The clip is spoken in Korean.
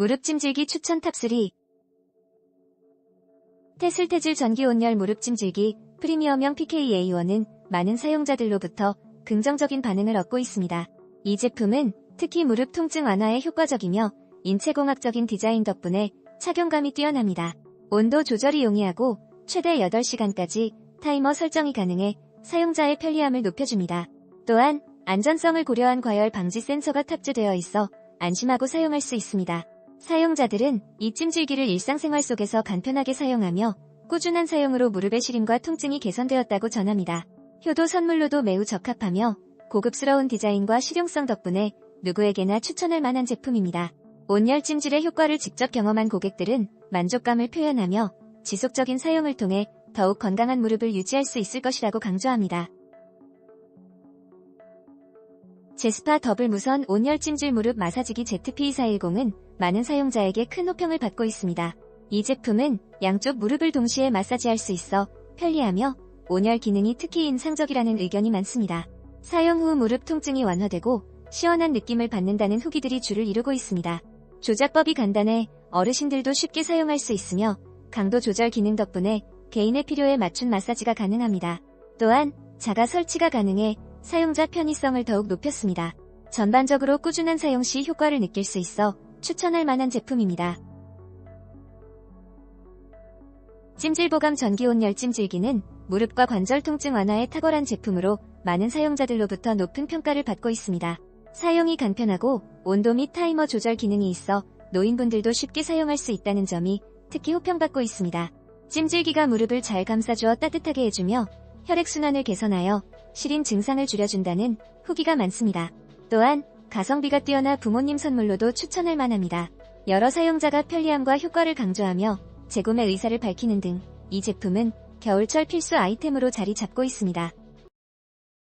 무릎 찜질기 추천 탑3 테슬테질 전기 온열 무릎 찜질기 프리미엄형 PKA1은 많은 사용자들로부터 긍정적인 반응을 얻고 있습니다. 이 제품은 특히 무릎 통증 완화에 효과적이며 인체공학적인 디자인 덕분에 착용감이 뛰어납니다. 온도 조절이 용이하고 최대 8시간까지 타이머 설정이 가능해 사용자의 편리함을 높여줍니다. 또한 안전성을 고려한 과열 방지 센서가 탑재되어 있어 안심하고 사용할 수 있습니다. 사용자들은 이 찜질기를 일상생활 속에서 간편하게 사용하며 꾸준한 사용으로 무릎의 시림과 통증이 개선되었다고 전합니다. 효도 선물로도 매우 적합하며 고급스러운 디자인과 실용성 덕분에 누구에게나 추천할 만한 제품입니다. 온열 찜질의 효과를 직접 경험한 고객들은 만족감을 표현하며 지속적인 사용을 통해 더욱 건강한 무릎을 유지할 수 있을 것이라고 강조합니다. 제스파 더블 무선 온열 찜질 무릎 마사지기 ZP410은 많은 사용자에게 큰 호평을 받고 있습니다. 이 제품은 양쪽 무릎을 동시에 마사지할 수 있어 편리하며 온열 기능이 특히 인상적이라는 의견이 많습니다. 사용 후 무릎 통증이 완화되고 시원한 느낌을 받는다는 후기들이 줄을 이루고 있습니다. 조작법이 간단해 어르신들도 쉽게 사용할 수 있으며 강도 조절 기능 덕분에 개인의 필요에 맞춘 마사지가 가능합니다. 또한 자가 설치가 가능해 사용자 편의성을 더욱 높였습니다. 전반적으로 꾸준한 사용 시 효과를 느낄 수 있어 추천할 만한 제품입니다. 찜질보감 전기온열 찜질기는 무릎과 관절 통증 완화에 탁월한 제품으로 많은 사용자들로부터 높은 평가를 받고 있습니다. 사용이 간편하고 온도 및 타이머 조절 기능이 있어 노인분들도 쉽게 사용할 수 있다는 점이 특히 호평받고 있습니다. 찜질기가 무릎을 잘 감싸주어 따뜻하게 해주며 혈액순환을 개선하여 시린 증상을 줄여준다는 후기가 많습니다. 또한 가성비가 뛰어나 부모님 선물로도 추천할 만합니다. 여러 사용자가 편리함과 효과를 강조하며 재구매 의사를 밝히는 등 이 제품은 겨울철 필수 아이템으로 자리 잡고 있습니다.